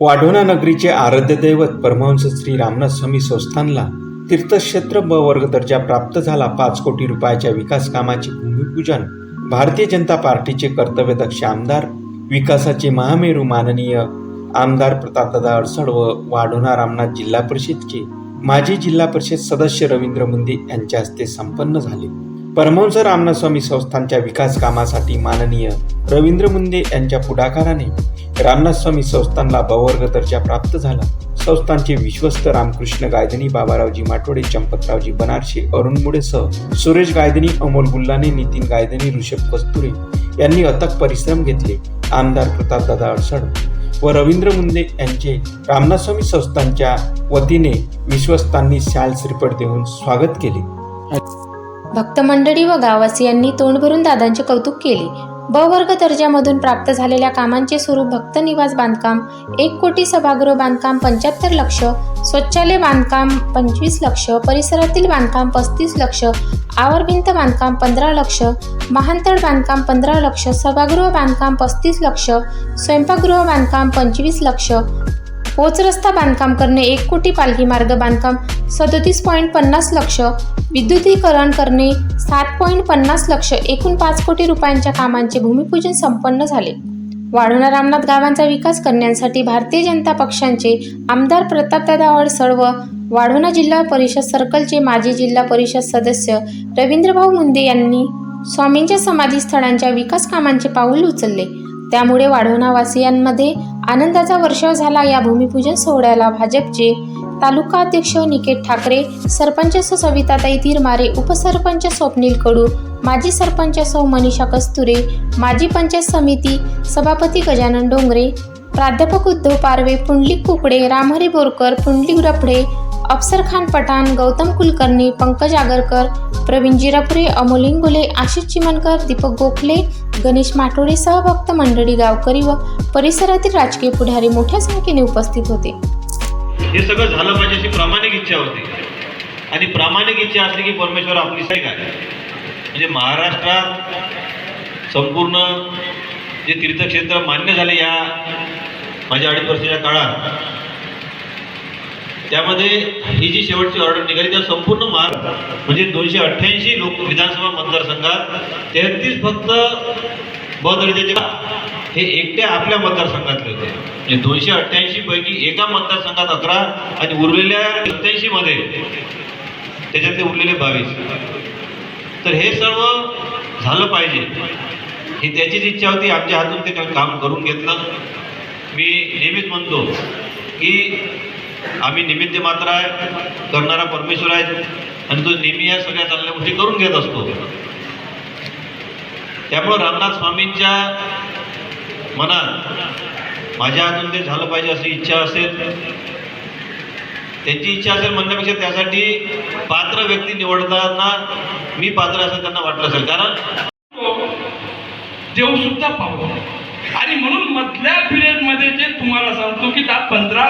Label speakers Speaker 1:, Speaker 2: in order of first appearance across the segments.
Speaker 1: वाढोणा नगरीचे आराध्य दैवत परमहंस श्री रामनाथ स्वामी संस्थानला तीर्थक्षेत्र ब वर्ग दर्जा प्राप्त झाला. पाच कोटी रुपयाच्या विकास कामाचे भूमिपूजन भारतीय जनता पार्टीचे कर्तव्यदक्ष आमदार विकासाचे महामेरू माननीय आमदार प्रतापदादा अडसड व वाढोणा रामनाथ जिल्हा परिषदचे माजी जिल्हा परिषद सदस्य रवींद्र मुंदे यांच्या हस्ते संपन्न झाले. परमहंस रामनाथ स्वामी संस्थानच्या विकास कामासाठी माननीय रवींद्र मुंदे यांच्या पुढाकाराने रामनाथ स्वामी संस्थानला बवर्ग दर्जा प्राप्त झाला. संस्थानचे विश्वस्त रामकृष्ण गायधनी बाबारावजी माटोडे चंपतरावजी बनारशे अरुण मुडेसह सुरेश गायधनी अमोल गुल्लाने नितीन गायधनी ऋषभ कस्तुरे यांनी अथक परिश्रम घेतले. आमदार प्रतापदादा अडसड व रवींद्र मुंदे यांचे रामनाथ स्वामी संस्थानच्या वतीने विश्वस्तांनी शाल श्रीपट देऊन स्वागत केले.
Speaker 2: भक्त मंडळी व गाववासियांनी तोंड भरून दादांचे कौतुक केले. ब वर्ग दर्जामधून प्राप्त झालेल्या कामांचे स्वरूप भक्त निवास बांधकाम एक कोटी सभागृह बांधकाम पंच्याहत्तर लक्ष स्वच्छालय बांधकाम पंचवीस लक्ष परिसरातील बांधकाम पस्तीस लक्ष आवरभिंत बांधकाम पंधरा लक्ष महांतळ बांधकाम पंधरा लक्ष सभागृह बांधकाम पस्तीस लक्ष स्वयंपाकगृह बांधकाम पंचवीस लक्ष पोचरस्ता बांधकाम करणे एक कोटी पालखी मार्ग बांधकाम सदोतीस पॉईंट पन्नास लक्ष विद्युतीकरण करणे सात पॉईंट पन्नास लक्ष एकूण पाच कोटी रुपयांच्या कामांचे भूमिपूजन संपन्न झाले. वाढवणा रामनाथ गावांचा विकास करण्यासाठी भारतीय जनता पक्षांचे आमदार प्रतापदादा अडसळ व वाढवणा जिल्हा परिषद सर्कलचे माजी जिल्हा परिषद सदस्य रवींद्रभाऊ मुंदे यांनी स्वामींच्या समाधीस्थळांच्या विकास कामांचे पाऊल उचलले. त्यामुळे वाढवणावासियांमध्ये आनंदाचा वर्षाव झाला या भूमिपूजन सोहळ्याला भाजपचे तालुका अध्यक्ष निकेत ठाकरे सरपंच सौ सविताताई तिरमारे उपसरपंच स्वप्नील कडू माजी सरपंच सौ मनीषा कस्तुरे माजी पंचायत समिती सभापती गजानन डोंगरे प्राध्यापक उद्धव पारवे पुंडलिक कुकडे रामहरी बोरकर पुंडलिक रफडे अफसर खान पठाण गौतम कुलकर्णी पंकज आगरकर प्रवीण जिरापुरे अमोल इंगोले आशिष चिमनकर दीपक गोखले गणेश माटोडेसह सहभक्त मंडळी गावकरी व परिसरातील राजकीय पुढारी मोठ्या संख्येने उपस्थित होते.
Speaker 3: हे सगळं झालं पाहिजे अशी प्रामाणिक इच्छा होती. आणि प्रामाणिक इच्छा असली की परमेश्वर आपली काय म्हणजे महाराष्ट्रात संपूर्ण जे तीर्थक्षेत्र मान्य झाले या माझ्या अडीच वर्षाच्या काळात त्यामध्ये ही जी शेवटची ऑर्डर निघाली त्या संपूर्ण मार्ग म्हणजे दोनशे अठ्ठ्याऐंशी लोक विधानसभा मतदारसंघात तेहतीस फक्त ब दर्जाचे हे एकट्या आपल्या मतदारसंघातले होते. म्हणजे दोनशे अठ्ठ्याऐंशी पैकी एका मतदारसंघात अकरा आणि उरलेल्या सत्याऐंशी मध्ये त्याच्यातले उरलेले बावीस. तर हे सर्व झालं पाहिजे. ही त्याचीच इच्छा होती आमच्या हातून ते काम करून घेतलं. मी नेहमीच म्हणतो की आम्ही निमित्त मात्र आहे करणारा परमेश्वर आहे आणि तो नेहमी या सगळ्या चांगल्या गोष्टी करून घेत असतो. त्यामुळं रामनाथ स्वामींच्या मनात माझ्या हातून ते झालं पाहिजे अशी इच्छा असेल. त्यांची इच्छा असेल म्हणण्यापेक्षा त्यासाठी पात्र व्यक्ती निवडताना मी पात्र असं त्यांना वाटलं असेल. कारण
Speaker 4: देव सुद्धा पाहू. आणि म्हणून मधल्या पिरियडमध्ये जे तुम्हाला सांगतो की त्या पंधरा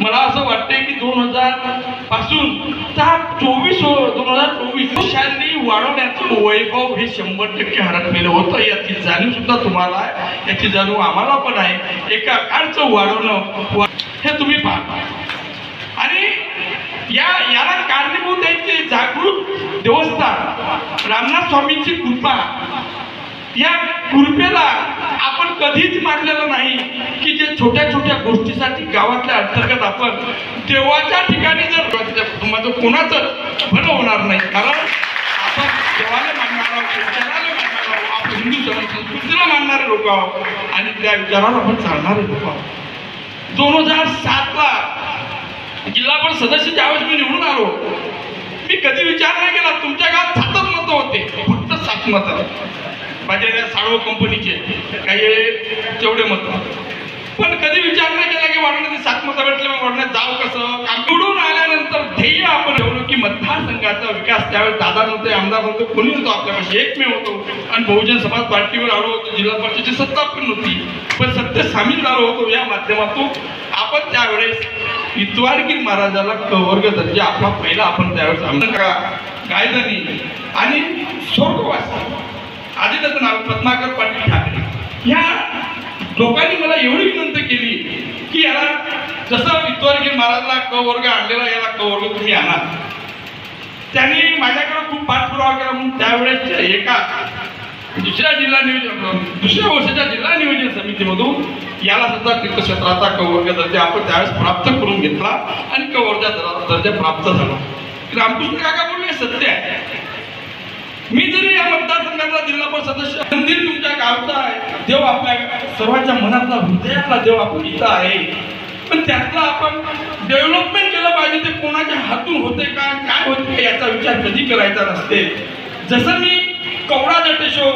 Speaker 4: मला असं वाटतंय की दोन हजारपासून त्या चोवीस दोन हजार चोवीस वर्षांनी वाढवण्याचं वैभव हे शंभर टक्के हरपलेलं होतं. याची जाणीव सुद्धा तुम्हाला आहे. याची जाणीव आम्हाला पण आहे. एका काळचं वाढवणं हे तुम्ही पहा. आणि या याला कारणीभूत आहे की जागृत देवस्थान रामनाथ स्वामींची कृपा या कृपेला आपण कधीच मानलेलं नाही. छोट्या छोट्या गोष्टीसाठी गावातल्या अंतर्गत आपण तेव्हाच्या ठिकाणी जर त्या कुटुंबाचं कोणाचं भलं होणार नाही कारण आपण देवाला मानणार आहोत विचाराला मानणार आहोत आपण हिंदू संस्कृतीला मानणारे लोक आहोत आणि त्या विचारावर आपण चालणारे लोक आहोत. दोन हजार सातला जिल्हा पण सदस्य ज्यावेळेस मी निवडून आलो मी कधी विचार नाही केला तुमच्या गावात सातच मतं होते फक्त सात मतं. माझ्या त्या साळव कंपनीचे काही तेवढे मतं. पण कधी विचार नाही केला की वाढण्यात सात भेटले मग वाढण्यात जावं कसं? काम निवडून आल्यानंतर ध्येय आपण ठेवलो की मतदारसंघाचा विकास त्यावेळेस दादा नव्हते आमदार नव्हते कोणी होतो आपल्यापाशी एकमेव होतो. आणि बहुजन समाज पार्टीवर आलो होतो जिल्हा परिषदेची सत्ता पण नव्हती. पण सत्य सामील झालो होतो या माध्यमातून. आपण त्यावेळेस इतवारगीर महाराजाला कवर्ग दर्जे दर्जा आपला पहिला आपण त्यावेळेस आमदार गायधनी आणि स्वर्गवासी. आधी त्याचं नाव पद्माकर पाटील ठाकरे. ह्या लोकांनी मला एवढी विनंती केली की याला जसा वित्तवर्गीय महाराजला क वर्ग आणलेला याला क वर्ग तुम्ही आणा. त्यांनी माझ्याकडे खूप पाठपुरावा केला म्हणून त्यावेळेस एका दुसऱ्या जिल्हा नियोजन दुसऱ्या वर्षाच्या जिल्हा नियोजन समितीमधून याला सुद्धा तीर्थक्षेत्राचा कवर्ग दर्जा आपण त्यावेळेस प्राप्त करून घेतला आणि कवर्जा दर्जा प्राप्त झाला. रामकृष्ण काका बोलले सत्य आहे. मी जरी या मतदारसंघातला जिल्हा परिषद सदस्य मंदिर तुमच्या गावचा आहे देव आपल्या सर्वांच्या मनातला हृदयातला देव आपण इथं आहे. पण त्यातला आपण डेव्हलपमेंट केलं पाहिजे ते कोणाच्या हातून होते का काय होते याचा विचार कधी करायचा नसते. जसं मी कवडा जटेशो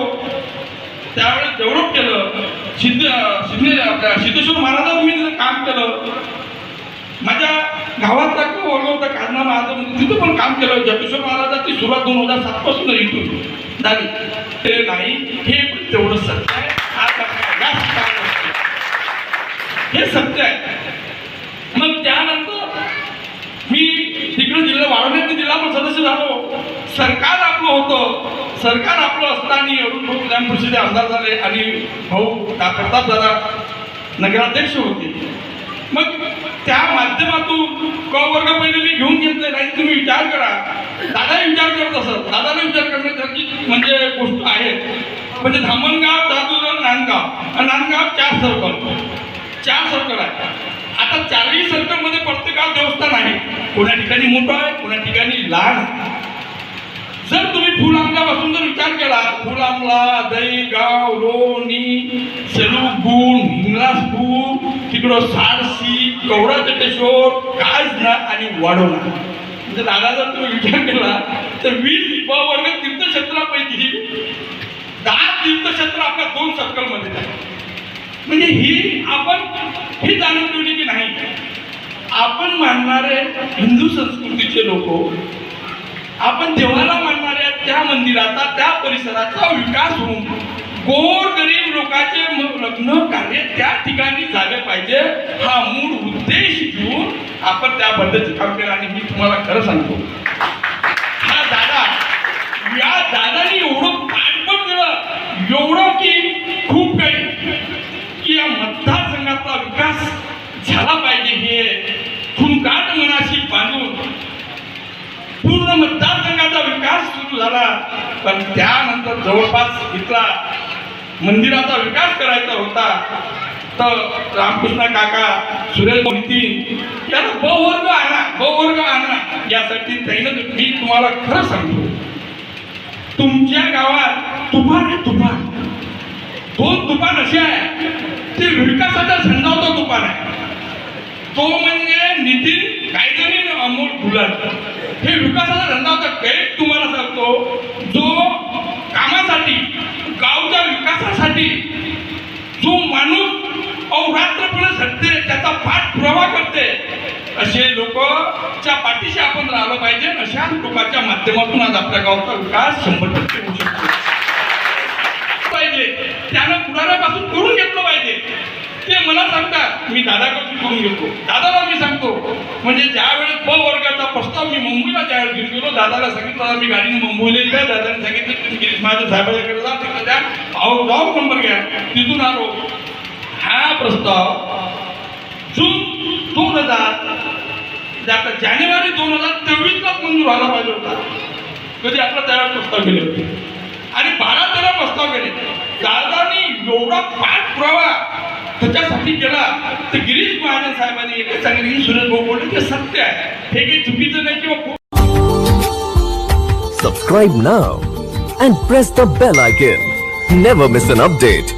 Speaker 4: त्यावेळेस डेव्हलप केलं सिद्ध सिद्ध आपल्या सिद्धेश्वर महाराजांवर मी काम केलं. माझ्या गावातला वर्ग होता कारण महाराज तिथं पण काम केलं. जटेश्वर महाराजाची सुरुवात दोन हजार सातपासून इथून झाली. ते नाही हे पण तेवढं सत्य आहे. हे सत्य आहे. मग त्यानंतर मी तिकडे जिल्हा वाढवण्याचे जिल्हा पण सदस्य झालो. सरकार आपलं होतं. सरकार आपलं असताना अरुण भाऊ विधान परिषदे आमदार झाले आणि भाऊ डा- प्रताप दादा नगराध्यक्ष होते. मग त्या माध्यमातून क वर्ग पहिले मी घेऊन घेतले नाही तुम्ही विचार करा. दादा विचार करत असत. दादाने विचार करण्यासारखी म्हणजे गोष्ट आहे. म्हणजे धामणगाव दादूर नांदगाव. आणि नांदगाव चार सर्कल चार सर्कल आहे आता चारही सर्कलमध्ये प्रत्येकात देवस्थान आहे. कोणा ठिकाणी मोठं आहे कोणा ठिकाणी लहान आहे. जर तुम्ही फुल आमल्यापासून जर विचार केला फुल आमला दहीगाव लोणी सेलुगुण हिंगलासपूर तिकडं सारसी कवडा चटेश्वर काळजना आणि वाढवणा म्हणजे दादा जर तुम्ही विचार केला तर वीस ब वर्ग तीर्थक्षेत्रापैकी तीर्थक्षेत्र आपल्या दोन सर्कलमध्ये म्हणजे ही आपण ही जाणून ठेवली की नाही आपण मानणारे हिंदू संस्कृतीचे लोक आपण देवाला मानणाऱ्या त्या मंदिराचा त्या परिसराचा विकास होऊन गोर गरीब लोकांचे लग्न कार्य त्या ठिकाणी झाले पाहिजे. हा मूळ उद्देश घेऊन आपण त्या काम केलं आणि मी तुम्हाला खरं सांगतो. हा दादा या दादानी एवढं एवढं की खूप काही. की या मतदारसंघाचा विकास झाला पाहिजे हे खुमकाट मनाशी बांधून पूर्ण मतदारसंघाचा विकास सुरू झाला. पण त्यानंतर जवळपास इथला मंदिराचा विकास करायचा होता. तर रामकृष्ण काका सुरेश नितीन याला बहुवर्ग आणा बहुवर्ग आणा. यासाठी त्यानं मी तुम्हाला खरं सांगतो. तुमच्या गावात तुफान आहे तुफान. दोन तुफान असे आहे. ते विकासाचा झंडावता तुफान आहे. तो म्हणजे नितीन कायद्याने अमोल गुलाल हे विकासाचा धंदा होता कैक तुम्हाला सांगतो. जो कामासाठी गावच्या विकासासाठी जो माणूस अवरात्रपणे झटते त्याचा पाठ पुरावा करते. असे लोकच्या पाठीशी आपण राहिलं पाहिजे. अशा लोकांच्या माध्यमातून आज आपल्या गावचा विकास शंभर टक्के होऊ शकतो पाहिजे त्यानं पुढाऱ्यापासून करून घेतलं पाहिजे ते मला सांगतात मी दादाकडून करून घेतो दादाला मी सांगतो म्हणजे ज्या वेळेस ब वर्गाचा प्रस्ताव मी मुंबईला ज्यावेळेस घेऊन गेलो दादाला सांगितलं मी गाडीने मुंबईला येईल दादाने सांगितलं तुम्ही साहेबाकडे जा तिकडे द्या अहो जाऊ नंबर घ्या. तिथून आलो. हा प्रस्ताव जून दोन हजार म्हणजे आता जानेवारी दोन हजार तेवीसलाच मंजूर व्हायला पाहिजे होता. कधी आपला त्याला प्रस्ताव केले होते. आणि बारा तेरा प्रस्ताव केले दादानी एवढा पाठपुरावा त्याच्यासाठी गेला तर गिरीश महाजन साहेबांनी एकच सांगितलं की सुरेश भाऊ बोलले ते सत्य आहे हे काही चुकीचं नाही किंवा
Speaker 5: Subscribe now and press the bell icon. Never miss an update.